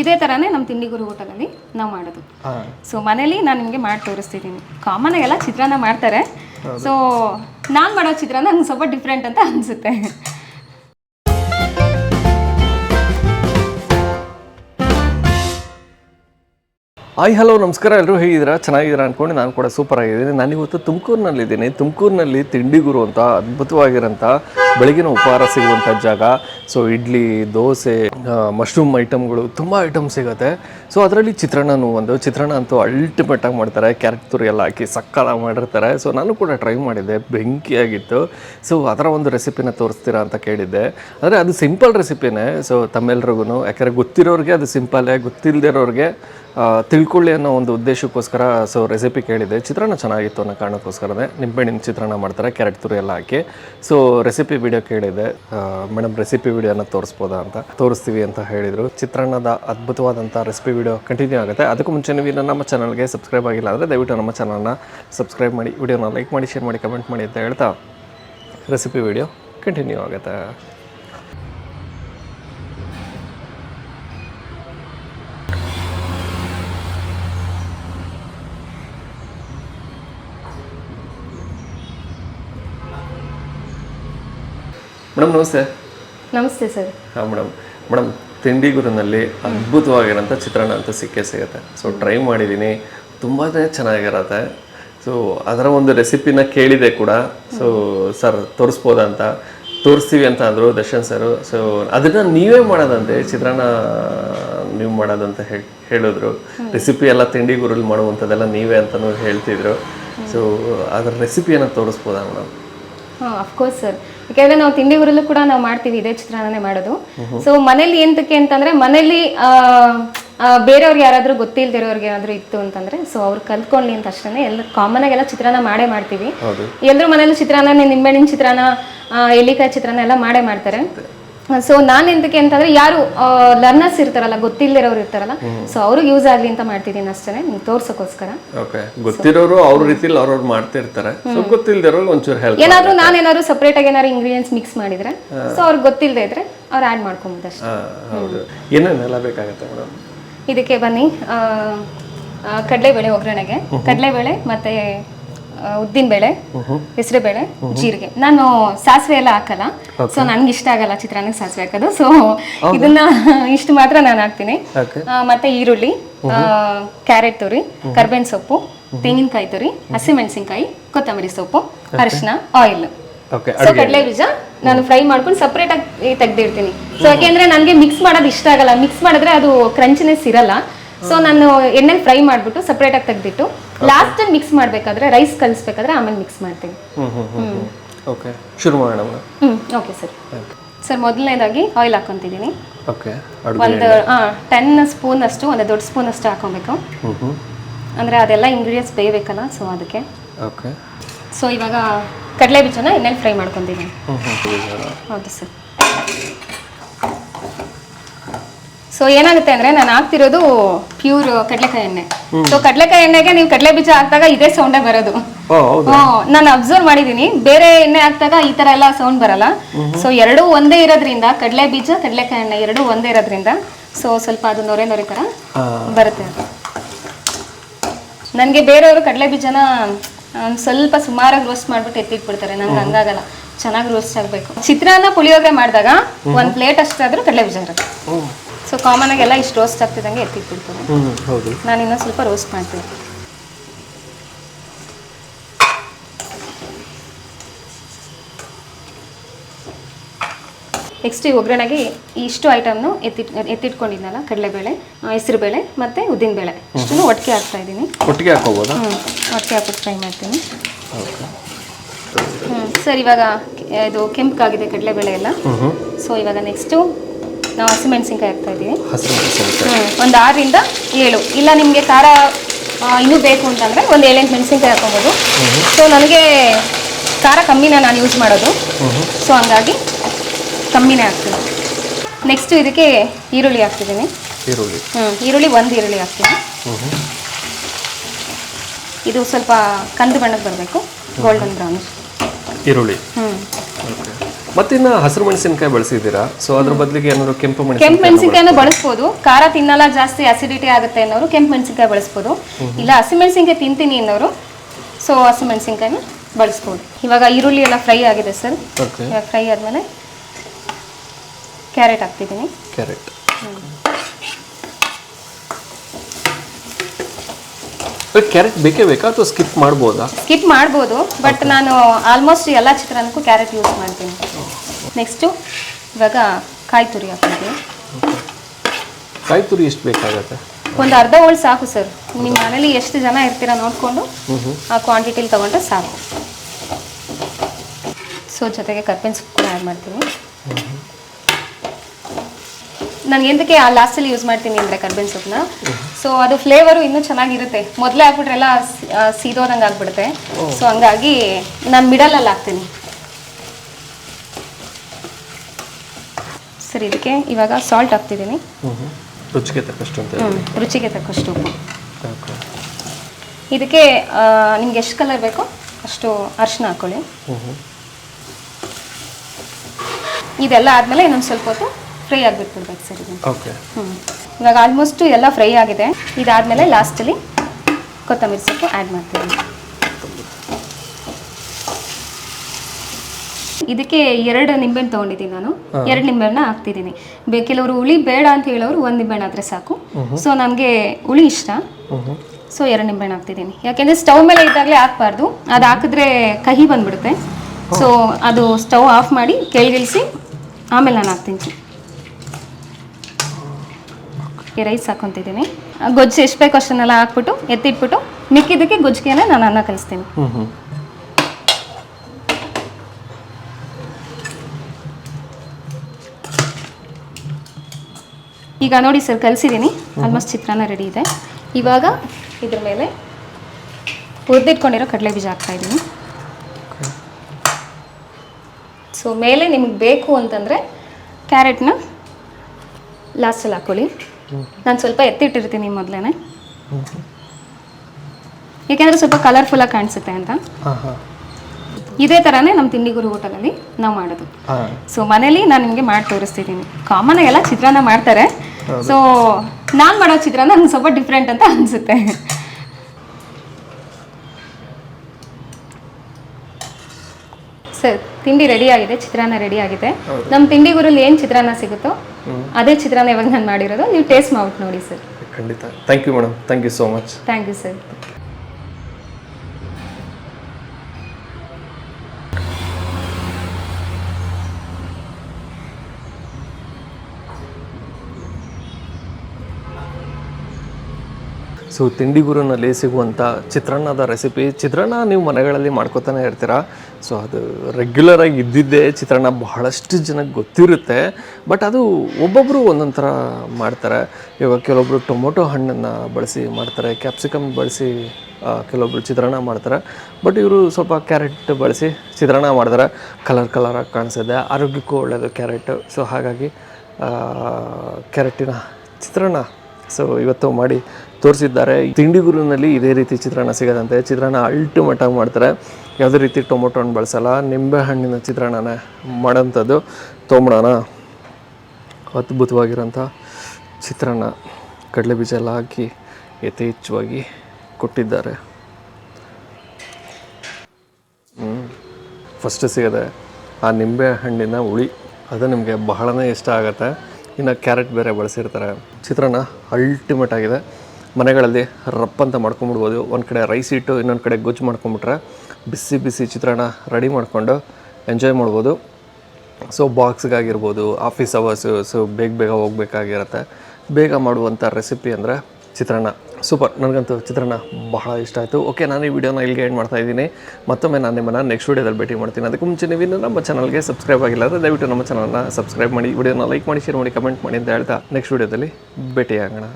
ಇದೇ ಥರನೇ ನಮ್ಮ ತಿಂಡಿಗುರು ಹೋಟೆಲಲ್ಲಿ ನಾವು ಮಾಡೋದು. ಸೊ ಮನೇಲಿ ನಾನು ನಿಮಗೆ ಮಾಡಿ ತೋರಿಸ್ತಿದ್ದೀನಿ. ಕಾಮನ್ ಆಗೆಲ್ಲ ಚಿತ್ರಾನ್ನ ಮಾಡ್ತಾರೆ. ಸೊ ನಾನು ಮಾಡೋ ಚಿತ್ರಾನ್ನ ನಂಗೆ ಸ್ವಲ್ಪ ಡಿಫ್ರೆಂಟ್ ಅಂತ ಅನಿಸುತ್ತೆ. ಹಾಯ್ ಹಲೋ ನಮಸ್ಕಾರ. ಎಲ್ಲರೂ ಹೇಗಿದ್ದೀರಾ? ಚೆನ್ನಾಗಿದ್ದೀರಾ ಅಂದ್ಕೊಂಡು ನಾನು ಕೂಡ ಸೂಪರ್ ಆಗಿದ್ದೀನಿ. ನಾನಿವತ್ತು ತುಮಕೂರಿನಲ್ಲಿದ್ದೀನಿ. ತುಮಕೂರಿನಲ್ಲಿ ತಿಂಡಿಗುರು ಅಂತ, ಅದ್ಭುತವಾಗಿರೋಂಥ ಬೆಳಗಿನ ಉಪಹಾರ ಸಿಗುವಂಥ ಜಾಗ. ಸೊ ಇಡ್ಲಿ, ದೋಸೆ ಮಶ್ರೂಮ್ ಐಟಮ್ಗಳು ತುಂಬ ಐಟಮ್ ಸಿಗುತ್ತೆ. ಸೊ ಅದರಲ್ಲಿ ಚಿತ್ರಾನ್ನನೂ ಒಂದು. ಚಿತ್ರಾನ್ನ ಅಂತೂ ಅಲ್ಟಿಮೇಟಾಗಿ ಮಾಡ್ತಾರೆ. ಕ್ಯಾರೆಟ್ ತುರಿ ಎಲ್ಲ ಹಾಕಿ ಸಕ್ಕತ್ತಾಗಿ ಮಾಡಿರ್ತಾರೆ. ಸೊ ನಾನು ಕೂಡ ಟ್ರೈ ಮಾಡಿದ್ದೆ. ಬೆಂಕಿಯಾಗಿತ್ತು. ಸೊ ಅದರ ಒಂದು ರೆಸಿಪಿನ ತೋರಿಸ್ತೀರಾ ಅಂತ ಕೇಳಿದ್ದೆ. ಆದರೆ ಅದು ಸಿಂಪಲ್ ರೆಸಿಪಿನೇ ಸೊ ತಮ್ಮೆಲ್ರಿಗೂ ಯಾಕಂದರೆ ಗೊತ್ತಿರೋರಿಗೆ ಅದು ಸಿಂಪಲ್ಲೇ ಗೊತ್ತಿಲ್ಲದಿರೋರಿಗೆ ತಿಳ್ಕೊಳ್ಳಿ ಅನ್ನೋ ಒಂದು ಉದ್ದೇಶಕ್ಕೋಸ್ಕರ ಸೊ ರೆಸಿಪಿ ಕೇಳಿದೆ ಚಿತ್ರಾನ್ನ ಚೆನ್ನಾಗಿತ್ತು ಅನ್ನೋ ಕಾರಣಕ್ಕೋಸ್ಕರನೇ ನಿಂಬೆಹಣ್ಣಿನ ಚಿತ್ರಾನ್ನ ಮಾಡ್ತಾರೆ, ಕ್ಯಾರೆಟ್ ತುರಿ ಎಲ್ಲ ಹಾಕಿ. ಸೊ ರೆಸಿಪಿ ವಿಡಿಯೋ ಕೇಳಿದೆ ಮೇಡಮ್ ರೆಸಿಪಿ ವಿಡಿಯೋನ ತೋರಿಸ್ಬೋದಾ ಅಂತ. ತೋರಿಸ್ತೀವಿ ಅಂತ ಹೇಳಿದರು. ಚಿತ್ರಾನ್ನದ ಅದ್ಭುತವಾದಂಥ ರೆಸಿಪಿ ವಿಡಿಯೋ ಕಂಟಿನ್ಯೂ ಆಗುತ್ತೆ. ಅದಕ್ಕೂ ಮುಂಚೆ ನೀವು ಇನ್ನೂ ನಮ್ಮ ಚಾನಲ್ಗೆ ಸಬ್ಸ್ಕ್ರೈಬ್ ಆಗಿಲ್ಲ ಅಂದರೆ ದಯವಿಟ್ಟು ನಮ್ಮ ಚಾನಲ್ನ ಸಬ್ಸ್ಕ್ರೈಬ್ ಮಾಡಿ ವಿಡಿಯೋನ ಲೈಕ್ ಮಾಡಿ ಶೇರ್ ಮಾಡಿ ಕಮೆಂಟ್ ಮಾಡಿ ಅಂತ ಹೇಳ್ತಾ ರೆಸಿಪಿ ವಿಡಿಯೋ ಕಂಟಿನ್ಯೂ ಆಗುತ್ತೆ. ಮೇಡಮ್ ನಮಸ್ತೆ. ನಮಸ್ತೆ ಸರ್. ಹಾಂ ಮೇಡಮ್. ಮೇಡಮ್ ತಿಂಡಿಗುರಿನಲ್ಲಿ ಅದ್ಭುತವಾಗಿರೋಂಥ ಚಿತ್ರಾನ್ನ ಅಂತ ಸಿಕ್ಕೇ ಸಿಗುತ್ತೆ. ಸೊ ಟ್ರೈ ಮಾಡಿದ್ದೀನಿ. ತುಂಬಾ ಚೆನ್ನಾಗಿರತ್ತೆ. ಸೊ ಅದರ ಒಂದು ರೆಸಿಪಿನ ಕೇಳಿದೆ ಕೂಡ. ಸೊ ಸರ್ ತೋರಿಸ್ಬೋದಾ ಅಂತ. ತೋರಿಸ್ತೀವಿ ಅಂತ ಅಂದರು ದರ್ಶನ್ ಸರು. ಸೊ ಅದನ್ನು ನೀವೇ ಮಾಡೋದಂತೆ ಚಿತ್ರಾನ್ನ ನೀವು ಮಾಡೋದಂತ ಹೇಳಿದ್ರು. ರೆಸಿಪಿ ಎಲ್ಲ ತಿಂಡಿಗುರಲ್ಲಿ ಮಾಡುವಂಥದ್ದೆಲ್ಲ ನೀವೇ ಅಂತಲೂ ಹೇಳ್ತಿದ್ರು. ಸೊ ಅದರ ರೆಸಿಪಿಯನ್ನು ತೋರಿಸ್ಬೋದಾ ಮೇಡಮ್? ಹಾಂ ಅಫ್ಕೋರ್ಸ್ ಸರ್. ಯಾಕೆಂದ್ರೆ ನಾವು ತಿಂಡಿ ಊರಲ್ಲೂ ಕೂಡ ನಾವು ಮಾಡ್ತೀವಿ ಇದೇ ಚಿತ್ರಾನ್ನನೇ ಮಾಡೋದು. ಸೊ ಮನೇಲಿ ಎಂತಕ್ಕೆ ಅಂತಂದ್ರೆ ಮನೇಲಿ ಬೇರೆಯವ್ರಿಗೆ ಯಾರಾದ್ರೂ ಗೊತ್ತಿಲ್ದಿರೋರ್ಗೆ ಏನಾದರೂ ಇತ್ತು ಅಂತಂದ್ರೆ ಸೊ ಅವ್ರು ಕಲ್ತ್ಕೊಂಡ್ಲಿ ಅಂತ ಅಷ್ಟೇ ಎಲ್ಲ ಕಾಮನ್ ಆಗಿ ಎಲ್ಲ ಚಿತ್ರಾನ್ನ ಮಾಡೇ ಮಾಡ್ತೀವಿ. ಎಲ್ಲರೂ ಮನೇಲಿ ಚಿತ್ರಾನ್ನ ನಿಂಬೆಹಣ್ಣಿನ ಚಿತ್ರಾನ್ನ ಎಲ್ಲಿಕಾಯಿ ಚಿತ್ರಾನ್ನ ಎಲ್ಲ ಮಾಡೇ ಮಾಡ್ತಾರೆ. ಸೊ ನಾನು ಎಂತಕ್ಕೆ ಅಂತಂದ್ರೆ ಯಾರು ಲರ್ನರ್ಸ್ ಇರ್ತಾರಲ್ಲ ಗೊತ್ತಿಲ್ಲದಿರೋರು ಇರ್ತಾರಲ್ಲ ಸೊ ಅವ್ರಿಗೆ ಯೂಸ್ ಆಗ್ಲಿ ಅಂತ ಮಾಡ್ತಿದ್ದೀನಿ ಅಷ್ಟೇ ತೋರ್ಸೋಕ್ಕೋಸ್ಕರ ಓಕೆ ಗೊತ್ತಿರೋರು ಅವ್ರ ರೀತಿಲಿ ಅವ್ರವ್ರು ಮಾಡ್ತಿರ್ತಾರೆ. ಸೊ ಗೊತ್ತಿಲ್ಲದಿರೋರು ಒಂಚೂರು ಹೆಲ್ಪ್ ಏನಾದ್ರೂ ನಾನೇನಾದ್ರು ಸಪ್ರೇಟ್ ಆಗಿ ಏನಾದ್ರು ಇಂಗ್ರೀಡಿಯೆಂಟ್ಸ್ ಮಿಕ್ಸ್ ಮಾಡಿದ್ರೆ ಸೊ ಅವ್ರಿಗೆ ಗೊತ್ತಿಲ್ಲದೆ ಇದ್ರೆ ಅವ್ರು ಆ್ಯಡ್ ಮಾಡ್ಕೊಂಬೋದು ಅಷ್ಟೇ. ಹೌದು. ಏನೇನೆಲ್ಲ ಬೇಕಾಗುತ್ತೆ ಮೇಡಮ್ ಇದಕ್ಕೆ ಬನ್ನಿ ಕಡಲೆಬೇಳೆ ಒಗ್ಗರಣೆಗೆ. ಕಡಲೆಬೇಳೆ ಮತ್ತೆ ಉದ್ದಿನಬೇಳೆ ಹೆಸರುಬೇಳೆ ಜೀರಿಗೆ. ನಾನು ಸಾಸಿವೆ ಎಲ್ಲ ಹಾಕಲ್ಲ. ಸೊ ನನ್ಗೆ ಇಷ್ಟ ಆಗಲ್ಲ ಚಿತ್ರಾನ್ನಕ್ಕೆ ಸಾಸಿವೆ ಹಾಕೋದು. ಸೊ ಇದನ್ನ ಇಷ್ಟು ಮಾತ್ರ ನಾನು ಹಾಕ್ತೀನಿ. ಮತ್ತೆ ಈರುಳ್ಳಿ ಕ್ಯಾರೆಟ್ ತುರಿ ಕರ್ಬೇವಿನ ಸೊಪ್ಪು ತೆಂಗಿನಕಾಯಿ ತುರಿ ಹಸಿಮೆಣಸಿನ್ಕಾಯಿ ಕೊತ್ತಂಬರಿ ಸೊಪ್ಪು ಅರಿಶಿನ ಆಯಿಲ್ ಸೊ ಕಡಲೆ ಬೀಜ ನಾನು ಫ್ರೈ ಮಾಡ್ಕೊಂಡು ಸಪ್ರೇಟ್ ಆಗಿ ತೆಗ್ದಿರ್ತೀನಿ ಸೊ ಯಾಕೆಂದ್ರೆ ನನಗೆ ಮಿಕ್ಸ್ ಮಾಡೋದು ಇಷ್ಟ ಆಗಲ್ಲ. ಮಿಕ್ಸ್ ಮಾಡಿದ್ರೆ ಅದು ಕ್ರಂಚಿನೆಸ್ ಇರಲ್ಲ ಸೊ ನಾನು ಎಣ್ಣೆಲಿ ಫ್ರೈ ಮಾಡಿಬಿಟ್ಟು ಸಪ್ರೇಟ್ ಆಗಿ ತೆಗ್ದಿಟ್ಟು ಲಾಸ್ಟ್ ಟೈಮ್ ಮಿಕ್ಸ್ ಮಾಡಬೇಕಾದ್ರೆ ರೈಸ್ ಕಲಿಸ್ಬೇಕಾದ್ರೆ ಆಮೇಲೆ ಮಿಕ್ಸ್ ಮಾಡ್ತೀನಿ. ಓಕೆ ಶುರು ಮಾಡೋಣ ಹ್ಞೂ ಓಕೆ ಸರ್. ಸರ್ ಮೊದಲನೇದಾಗಿ ಆಯಿಲ್ ಹಾಕೊಂತಿದ್ದೀನಿ. ಓಕೆ ಒಂದು ಟೆನ್ ಸ್ಪೂನ್ ಅಷ್ಟು ಒಂದು ದೊಡ್ಡ ಸ್ಪೂನ್ ಅಷ್ಟು ಹಾಕೊಬೇಕು. ಅಂದರೆ ಅದೆಲ್ಲ ಇಂಗ್ರೀಡಿಯೆಂಟ್ಸ್ ಬೇಯಬೇಕಲ್ಲ ಸೊ ಅದಕ್ಕೆ. ಓಕೆ ಸೊ ಇವಾಗ ಕಡಲೆ ಬೀಜನ ಎಣ್ಣೆಲಿ ಫ್ರೈ ಹ್ಞೂ ಹೌದು ಸರ್. ಸೊ ಏನಾಗುತ್ತೆ ಅಂದ್ರೆ ನಾನು ಹಾಕ್ತಿರೋದು ಪ್ಯೂರ್ ಕಡಲೆಕಾಯಿ ಎಣ್ಣೆ. ಸೊ ಕಡಲೆಕಾಯಿ ಎಣ್ಣೆಗೆ ನೀವು ಕಡಲೆ ಬೀಜ ಹಾಕಿದಾಗ ಇದೇ ಸೌಂಡ್ ಬರೋದು. ನಾನು ಅಬ್ಸರ್ವ್ ಮಾಡಿದೀನಿ. ಬೇರೆ ಎಣ್ಣೆ ಹಾಕಿದಾಗ ಈ ತರ ಎಲ್ಲ ಸೌಂಡ್ ಬರಲ್ಲ. ಸೊ ಎರಡೂ ಒಂದೇ ಇರೋದ್ರಿಂದ ಕಡಲೆ ಬೀಜ ಕಡಲೆಕಾಯಿ ಎಣ್ಣೆ ಎರಡೂ ಒಂದೇ ಇರೋದ್ರಿಂದ ಸೊ ಸ್ವಲ್ಪ ಅದು ನೊರೆ ನೊರೆ ತರ ಬರುತ್ತೆ ನನ್ಗೆ ಬೇರೆಯವರು ಕಡಲೆ ಬೀಜನ ಸ್ವಲ್ಪ ಸುಮಾರಾಗಿ ರೋಸ್ಟ್ ಮಾಡ್ಬಿಟ್ಟು ಎತ್ತಿಟ್ಬಿಡ್ತಾರೆ. ನಂಗೆ ಹಂಗಾಗಲ್ಲ. ಚೆನ್ನಾಗಿ ರೋಸ್ಟ್ ಆಗಬೇಕು. ಚಿತ್ರಾನ್ನ ಪುಳಿಯೋಗರೆ ಮಾಡಿದಾಗ ಒಂದು ಪ್ಲೇಟ್ ಅಷ್ಟಾದ್ರೂ ಕಡಲೆ ಬೀಜ ಇರುತ್ತೆ. ಸೊ ಕಾಮನ್ ಆಗಿ ಎಲ್ಲ ಇಷ್ಟು ರೋಸ್ಟ್ ಆಗ್ತಿದ್ದಂಗೆ ಎತ್ತಿಟ್ಬಿಡ್ತೀನಿ. ಹ್ಞೂ ಹೌದು. ನಾನು ಇನ್ನೊಂದು ಸ್ವಲ್ಪ ರೋಸ್ಟ್ ಮಾಡ್ತೀನಿ. ನೆಕ್ಸ್ಟ್ ಈ ಒಗ್ಗರಣೆಗೆ ಇಷ್ಟು ಐಟಮ್ನು ಎತ್ತಿಟ್ ಎತ್ತಿಟ್ಕೊಂಡಿದ್ನಲ್ಲ ಕಡಲೆಬೇಳೆ ಹೆಸರುಬೇಳೆ ಮತ್ತು ಉದ್ದಿನಬೇಳೆ. ಇಷ್ಟನ್ನು ಒಟ್ಟಿಗೆ ಹಾಕ್ತಾ ಇದ್ದೀನಿ. ಒಟ್ಟಿಗೆ ಹಾಕೋಬೋದಾ ಹ್ಞೂ ಒಟ್ಟಿಗೆ ಹಾಕ್ಬಿಟ್ಟು ಫ್ರೈ ಮಾಡ್ತೀನಿ. ಹ್ಞೂ ಸರ್ ಇವಾಗ ಇದು ಕೆಂಪಗಾಗಿದೆ ಕಡಲೆಬೇಳೆ ಎಲ್ಲ. ಸೊ ಇವಾಗ ನೆಕ್ಸ್ಟು ನಾವು ಹಸಿಮೆಣಸಿನ್ಕಾಯಿ ಹಾಕ್ತಾ ಇದ್ದೀವಿ. ಹಸಿರು ಮೆಣಸಿನಕಾಯಿ. ಒಂದು ಆರರಿಂದ ಏಳು. ಇಲ್ಲ ನಿಮಗೆ ಖಾರ ಇನ್ನೂ ಬೇಕು ಅಂತಂದರೆ ಒಂದು ಏಳೆಂಟು ಮೆಣಸಿನ್ಕಾಯಿ ಹಾಕೊಬೋದು ಸೊ ನನಗೆ ಖಾರ ಕಮ್ಮಿನ ನಾನು ಯೂಸ್ ಮಾಡೋದು. ಸೊ ಹಂಗಾಗಿ ಕಮ್ಮಿನೇ ಹಾಕ್ತೀನಿ. ನೆಕ್ಸ್ಟು ಇದಕ್ಕೆ ಈರುಳ್ಳಿ ಹಾಕ್ತಿದ್ದೀನಿ. ಈರುಳ್ಳಿ. ಹ್ಞೂ ಈರುಳ್ಳಿ ಒಂದು ಈರುಳ್ಳಿ ಹಾಕ್ತೀನಿ. ಇದು ಸ್ವಲ್ಪ ಕಂದು ಬಣ್ಣಕ್ಕೆ ಬರಬೇಕು. ಗೋಲ್ಡನ್ ಬ್ರೌನ್ ಈರುಳ್ಳಿ. ಹ್ಞೂ ಮತ್ತಿನ್ನು ಹಸಿರು ಮೆಣಸಿನಕಾಯಿ ಬಳಸಿದ್ದೀರಾ? ಸೊ ಅದ್ರ ಬದಲಿಗೆ ಏನಾದ್ರು ಕೆಂಪು ಕೆಂಪು ಮೆಣಸಿನಕಾಯಿ ಮೆಣಸಿನ್ಕಾಯಿನ ಬಳಸ್ಬೋದು. ಖಾರ ತಿನ್ನಲ್ಲ ಜಾಸ್ತಿ ಅಸಿಡಿಟಿ ಆಗುತ್ತೆ ಅನ್ನೋರು ಕೆಂಪು ಮೆಣಸಿನಕಾಯಿ ಬಳಸ್ಬೋದು. ಇಲ್ಲ ಹಸಿ ಮೆಣಸಿನಕಾಯಿ ತಿಂತೀನಿ ಅನ್ನೋರು ಸೊ ಹಸಿ ಮೆಣಸಿನಕಾಯಿ ಬಳಸ್ಬೋದು. ಇವಾಗ ಈರುಳ್ಳಿ ಎಲ್ಲ ಫ್ರೈ ಆಗಿದೆ ಸರ್. ಓಕೆ ಇವಾಗ ಫ್ರೈ ಆದಮೇಲೆ ಕ್ಯಾರೆಟ್ ಹಾಕ್ತಿದ್ದೀನಿ. ಕ್ಯಾರೆಟ್. ಕ್ಯಾರೆಟ್ ಬೇಕೇ ಬೇಕಾ ಅಥವಾ ಸ್ಕಿಪ್ ಮಾಡ್ಬೋದಾ? ಸ್ಕಿಪ್ ಮಾಡ್ಬೋದು ಬಟ್ ನಾನು ಆಲ್ಮೋಸ್ಟ್ ಎಲ್ಲ ಚಿತ್ರಾನ್ನಕ್ಕೂ ಕ್ಯಾರೆಟ್ ಯೂಸ್ ಮಾಡ್ತೀನಿ. ನೆಕ್ಸ್ಟು ಇವಾಗ ಕಾಯಿ ತುರಿ ಹಾಕೋದು ಕಾಯಿ ತುರಿ ಎಷ್ಟು ಬೇಕಾಗತ್ತೆ? ಒಂದು ಅರ್ಧ ಹೋಳು ಸಾಕು ಸರ್. ನಿಮ್ಮ ಮನೇಲಿ ಎಷ್ಟು ಜನ ಇರ್ತೀರಾ ನೋಡಿಕೊಂಡು ಆ ಕ್ವಾಂಟಿಟಿಲಿ ತೊಗೊಂಡ್ರೆ ಸಾಕು. ಸೊ ಜೊತೆಗೆ ಕರ್ಬೇವಿನ ಸೊಪ್ಪು ಕೂಡ ಆ್ಯಡ್ ಮಾಡ್ತೀನಿ. ನಾನು ಎಂದಕ್ಕೆ ಆ ಲಾಸ್ಟಲ್ಲಿ ಯೂಸ್ ಮಾಡ್ತೀನಿ ಅಂದರೆ ಕರ್ಬೇವಿನ ಸೊಪ್ಪನ್ನ? ಸೊ ಅದು ಫ್ಲೇವರು ಇನ್ನೂ ಚೆನ್ನಾಗಿರುತ್ತೆ. ಮೊದಲೇ ಹಾಕ್ಬಿಟ್ರೆಲ್ಲ ಸೀದೋದಂಗೆ ಆಗ್ಬಿಡುತ್ತೆ ಸೊ ಹಂಗಾಗಿ ನಾನು ಮಿಡಲಲ್ಲಿ ಹಾಕ್ತೀನಿ. ಸರಿ ಇದಕ್ಕೆ ಇವಾಗ ಸಾಲ್ಟ್ ಹಾಕ್ತಿದ್ದೀನಿ. ರುಚಿಗೆ ತಕ್ಕಷ್ಟು ಅಂತ ಹ್ಞೂ ರುಚಿಗೆ ತಕ್ಕಷ್ಟು ಉಪ್ಪು. ಇದಕ್ಕೆ ನಿಮ್ಗೆ ಎಷ್ಟು ಕಲರ್ ಬೇಕೋ ಅಷ್ಟು ಅರಿಶಿನ ಹ್ಞೂ ಇದೆಲ್ಲ ಆದಮೇಲೆ ಇನ್ನೊಂದು ಸ್ವಲ್ಪ ಹೊತ್ತು ಫ್ರೈ ಆಗಿಬಿಟ್ಬಿಡ್ಬೇಕು ಸರ್ ಇದು ಹ್ಞೂ ಇವಾಗ ಆಲ್ಮೋಸ್ಟ್ ಎಲ್ಲ ಫ್ರೈ ಆಗಿದೆ. ಇದಾದಮೇಲೆ ಲಾಸ್ಟಲ್ಲಿ ಕೊತ್ತಂಬರಿ ಸೊಪ್ಪು ಆ್ಯಡ್ ಮಾಡ್ತೀನಿ. ಇದಕ್ಕೆ ಎರಡು ನಿಂಬೆಹಣ್ಣು ತಗೊಂಡಿದ್ದೀನಿ ನಾನು. ಎರಡು ನಿಂಬೆಹಣ್ಣ ಹಾಕ್ತಿದ್ದೀನಿ. ಕೆಲವರು ಹುಳಿ ಬೇಡ ಅಂತ ಹೇಳೋರು ಒಂದು ನಿಂಬೆಹಣ್ಣು ಆದರೆ ಸಾಕು. ಸೊ ನನಗೆ ಹುಳಿ ಇಷ್ಟ. ಸೊ ಎರಡು ನಿಂಬೆಹಣ್ಣು ಹಾಕ್ತಿದ್ದೀನಿ. ಯಾಕೆಂದರೆ ಸ್ಟವ್ ಮೇಲೆ ಇದ್ದಾಗಲೇ ಹಾಕ್ಬಾರ್ದು. ಅದು ಹಾಕಿದ್ರೆ ಕಹಿ ಬಂದ್ಬಿಡುತ್ತೆ. ಸೊ ಅದು ಸ್ಟವ್ ಆಫ್ ಮಾಡಿ ಕೆಳಗಿಳಿಸಿ ಆಮೇಲೆ ನಾನು ಹಾಕ್ತೀನಿ. ರೈಸ್ ಹಾಕೊತಿದ್ದೀನಿ. ಗೊಜ್ಜು ಎಷ್ಟು ಬೇಕು ಅಷ್ಟನ್ನೆಲ್ಲ ಹಾಕ್ಬಿಟ್ಟು ಎತ್ತಿಟ್ಬಿಟ್ಟು ಮಿಕ್ಕಿದ್ದಕ್ಕೆ ಗೊಜ್ಜಿಗೆನ ನಾನು ಅನ್ನ ಕಲಿಸ್ತೀನಿ. ಈಗ ನೋಡಿ ಸರ್ ಕಲಿಸಿದ್ದೀನಿ ಆಲ್ಮೋಸ್ಟ್ ಚಿತ್ರಾನ್ನ ರೆಡಿ ಇದೆ. ಇವಾಗ ಇದ್ರ ಮೇಲೆ ಹುರಿದಿಟ್ಕೊಂಡಿರೋ ಕಡಲೆ ಬೀಜ ಹಾಕ್ತಾ ಇದ್ದೀನಿ. ಸೊ ಮೇಲೆ ನಿಮ್ಗೆ ಬೇಕು ಅಂತಂದರೆ ಕ್ಯಾರೆಟ್ನ ಲಾಸ್ಟಲ್ಲಿ ಹಾಕ್ಕೊಳ್ಳಿ ನಾನು ಸ್ವಲ್ಪ ಎತ್ತಿಟ್ಟಿರ್ತೀನಿ ಮೊದಲೇ ಯಾಕೆಂದರೆ ಸ್ವಲ್ಪ ಕಲರ್ಫುಲ್ಲಾಗಿ ಕಾಣಿಸುತ್ತೆ ಅಂತ. ಇದೇ ಥರನೇ ನಮ್ಮ ತಿಂಡಿಗುರು ಹೋಟೆಲಲ್ಲಿ ನಾವು ಮಾಡೋದು. ಸೊ ಮನೇಲಿ ನಾನು ನಿಮಗೆ ಮಾಡಿ ತೋರಿಸ್ತಿದ್ದೀನಿ ಕಾಮನ್ ಎಲ್ಲ ಚಿತ್ರಾನ್ನ ಮಾಡ್ತಾರೆ. ಸೊ ನಾನು ಮಾಡೋ ಚಿತ್ರಾನ್ನ ನಂಗೆ ಸ್ವಲ್ಪ ಡಿಫ್ರೆಂಟ್ ಅಂತ ಅನಿಸುತ್ತೆ. ಸರ್ ತಿಂಡಿ ರೆಡಿ ಆಗಿದೆ ಚಿತ್ರಾನ್ನ ರೆಡಿ ಆಗಿದೆ. ನಮ್ಮ ತಿಂಡಿ ಗುರಲ್ಲಿ ಏನು ಚಿತ್ರಾನ್ನ ಸಿಗುತ್ತೋ ಅದೇ ಚಿತ್ರಾನ್ನ ಇವಾಗ ನಾನು ಮಾಡಿರೋದು. ನೀವು ಟೇಸ್ಟ್ ಮಾಡ್ಬಿಟ್ಟು ನೋಡಿ ಸರ್. ಖಂಡಿತ. Thank you madam thank you so much thank you sir so ತಿಂಡಿಗುರುನಲ್ಲಿ ಸಿಗುವಂಥ ಚಿತ್ರಾನ್ನದ ರೆಸಿಪಿ ಚಿತ್ರಾನ್ನ ನೀವು ಮನೆಗಳಲ್ಲಿ ಮಾಡ್ಕೋತಾನೆ ಇರ್ತೀರಾ? ಸೊ ಅದು ರೆಗ್ಯುಲರಾಗಿ ಇದ್ದಿದ್ದೇ ಚಿತ್ರಾನ್ನ ಬಹಳಷ್ಟು ಜನಕ್ಕೆ ಗೊತ್ತಿರುತ್ತೆ. ಬಟ್ ಅದು ಒಬ್ಬೊಬ್ಬರು ಒಂದೊಂದು ಥರ ಮಾಡ್ತಾರೆ. ಇವಾಗ ಕೆಲವೊಬ್ಬರು ಟೊಮೊಟೊ ಹಣ್ಣನ್ನು ಬಳಸಿ ಮಾಡ್ತಾರೆ ಕ್ಯಾಪ್ಸಿಕಮ್ ಬಳಸಿ ಕೆಲವೊಬ್ಬರು ಚಿತ್ರಾನ್ನ ಮಾಡ್ತಾರೆ. ಬಟ್ ಇವರು ಸ್ವಲ್ಪ ಕ್ಯಾರೆಟ್ ಬಳಸಿ ಚಿತ್ರಾನ್ನ ಮಾಡ್ತಾರೆ. ಕಲರ್ ಕಲರಾಗಿ ಕಾಣಿಸಿದೆ. ಆರೋಗ್ಯಕ್ಕೂ ಒಳ್ಳೆಯದು ಕ್ಯಾರೆಟ್ ಸೊ ಹಾಗಾಗಿ ಕ್ಯಾರೆಟಿನ ಚಿತ್ರಾನ್ನ. ಸೊ ಇವತ್ತು ಮಾಡಿ ತೋರಿಸಿದ್ದಾರೆ. ತಿಂಡಿಗುರುನಲ್ಲಿ ಇದೇ ರೀತಿ ಚಿತ್ರಾನ್ನ ಸಿಗದಂತೆ. ಚಿತ್ರಾನ್ನ ಅಲ್ಟಿಮೇಟ್ ಆಗಿ ಮಾಡ್ತಾರೆ. ಯಾವುದೇ ರೀತಿ ಟೊಮೊಟೊ ಹಣ್ಣು ಬಳಸಲ್ಲ. ನಿಂಬೆ ಹಣ್ಣಿನ ಚಿತ್ರಾನ್ನನೇ ಮಾಡೋಂಥದ್ದು. ತೊಂಬಡೋಣ ಅದ್ಭುತವಾಗಿರೋಂಥ ಚಿತ್ರಾನ್ನ ಕಡಲೆ ಬೀಜ ಎಲ್ಲ ಹಾಕಿ ಯಥೇಚ್ಛವಾಗಿ ಕೊಟ್ಟಿದ್ದಾರೆ. ಫಸ್ಟ್ ಸಿಗದೆ ಆ ನಿಂಬೆ ಹಣ್ಣಿನ ಹುಳಿ, ಅದು ನಿಮಗೆ ಬಹಳನೇ ಇಷ್ಟ ಆಗುತ್ತೆ. ಇನ್ನು ಕ್ಯಾರೆಟ್ ಬೇರೆ ಬಳಸಿರ್ತಾರೆ. ಚಿತ್ರಾನ್ನ ಅಲ್ಟಿಮೇಟ್ ಆಗಿದೆ. ಮನೆಗಳಲ್ಲಿ ರಪ್ ಅಂತ ಮಾಡ್ಕೊಂಬಿಡ್ಬೋದು. ಒಂದು ಕಡೆ ರೈಸ್ ಇಟ್ಟು ಇನ್ನೊಂದು ಕಡೆ ಗೊಜ್ಜು ಮಾಡ್ಕೊಂಬಿಟ್ರೆ ಬಿಸಿ ಬಿಸಿ ಚಿತ್ರಾನ್ನ ರೆಡಿ ಮಾಡಿಕೊಂಡು ಎಂಜಾಯ್ ಮಾಡ್ಬೋದು. ಸೊ ಬಾಕ್ಸ್ಗಾಗಿರ್ಬೋದು ಆಫೀಸ್ ಅವರ್ಸು ಸೊ ಬೇಗ ಬೇಗ ಹೋಗ್ಬೇಕಾಗಿರತ್ತೆ. ಬೇಗ ಮಾಡುವಂಥ ರೆಸಿಪಿ ಅಂದರೆ ಚಿತ್ರಾನ್ನ. ಸೂಪರ್ ನನಗಂತೂ ಚಿತ್ರಾನ್ನ ಬಹಳ ಇಷ್ಟ ಆಯಿತು. ಓಕೆ ನಾನು ಈ ವಿಡಿಯೋನ ಇಲ್ಲಿಗೆ ಏನು ಮಾಡ್ತಾ ಇದ್ದೀನಿ. ಮತ್ತೊಮ್ಮೆ ನಾನು ನಿಮ್ಮನ್ನು ನೆಕ್ಸ್ಟ್ ವೀಡಿಯೋದಲ್ಲಿ ಭೇಟಿ ಮಾಡ್ತೀನಿ. ಅದಕ್ಕೆ ಮುಂಚೆ ನೀವು ನಮ್ಮ ಚಾನಲ್ಗೆ ಸಬ್ಸ್ಕ್ರೈಬ್ ಆಗಿಲ್ಲ ಅಂದರೆ ದಯವಿಟ್ಟು ನಮ್ಮ ಚಾನಲ್ನ ಸಬ್ಸ್ಕ್ರೈಬ್ ಮಾಡಿ, ವಿಡಿಯೋನ ಲೈಕ್ ಮಾಡಿ ಶೇರ್ ಮಾಡಿ ಕಮೆಂಟ್ ಮಾಡಿ ಅಂತ ಹೇಳ್ತಾ ನೆಕ್ಸ್ಟ್ ವೀಡಿಯೋದಲ್ಲಿ ಭೇಟಿಯಾಗೋಣ.